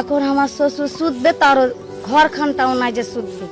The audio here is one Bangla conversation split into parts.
এখন আমার শ্বশুর শুধবে তারও ঘর খানটাও নাই যে শুধবে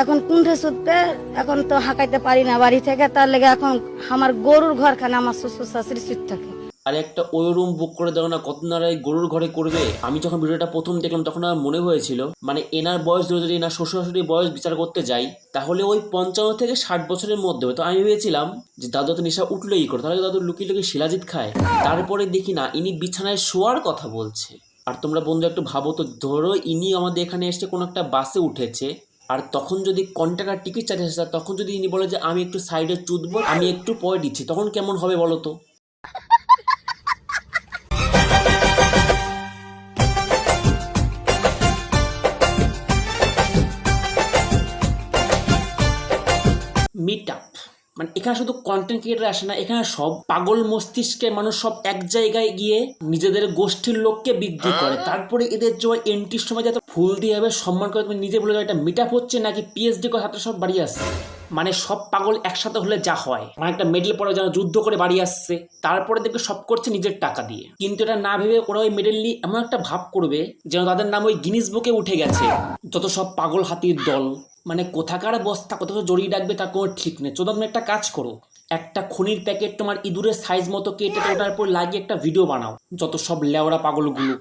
এখন কুণ্ঠে শুধবে এখন তো হাঁকাইতে পারি না বাড়ি থেকে, তার লেগে এখন আমার গরুর ঘরখানে আমার শ্বশুর শাশুড়ি শুধ থাকে। আর একটা ওই রুম বুক করে দাও না কত না গরুর ঘরে করবে? আমি যখন ভিডিওটা প্রথম দেখলাম, তখন আমার মনে হয়েছিল মানে এনার বয়স ধরে যদি এনার শ্বশুর শাশুড়ির বয়স বিচার করতে যাই, তাহলে ওই পঞ্চান্ন থেকে ষাট বছরের মধ্যে। তো আমি ভেবেছিলাম যে দাদু তো নেশা উঠলেই করে, তাহলে দাদু লুকিয়ে লুকিয়ে শিলাজিৎ খায়। তারপরে দেখি না, ইনি বিছানায় শোয়ার কথা বলছে। আর তোমরা বন্ধু একটু ভাবো তো, ধরো ইনি আমাদের এখানে এসে কোনো একটা বাসে উঠেছে, আর তখন যদি কন্ট্রাক্টার টিকিট চার্জ আসে, তখন যদি ইনি বলে যে আমি একটু সাইডে চুদবো আমি একটু পরে দিচ্ছি, তখন কেমন হবে বলো তো? আপ মানে এখানে শুধু কন্টেন্ট ক্রিয়েটার আসে না এখানে সব পাগল মস্তিষ্কের মানুষ সব এক জায়গায় গিয়ে নিজেদের গোষ্ঠীর লোককে বৃদ্ধি করে। তারপরে এদের জয় এন্ট্রির সময় যাতে ফুল দিয়ে হবে সম্মান করে তুমি নিজে বলে দাও এটা মিট আপ হচ্ছে নাকি পিএইচডি করে ছাত্র সব বাড়ি আসছে? মানে সব পাগল একসাথে হলে যা হয়। মানে একটা মেডেল পরে যেন যুদ্ধ করে বাড়ি আসছে তারপরে দেখবে সব করছে নিজের টাকা দিয়ে। কিন্তু এটা না ভেবে ওরা ওই মেডেল নিয়ে এমন একটা ভাব করবে যেন তাদের নাম ওই গিনিস বুকে উঠে গেছে যত সব পাগল হাতির দল। মানে কোথাকার বস্তা কোথাও জড়িয়ে রাখবে তার কোনো ঠিক নেই। চোদ্দ তুমি একটা কাজ করো, একটা খনির প্যাকেট তোমার ইঁদুরের সাইজ মতো কেটে ওটার উপর লাগিয়ে একটা ভিডিও বানাও, যত সব লেওড়া পাগলগুলো।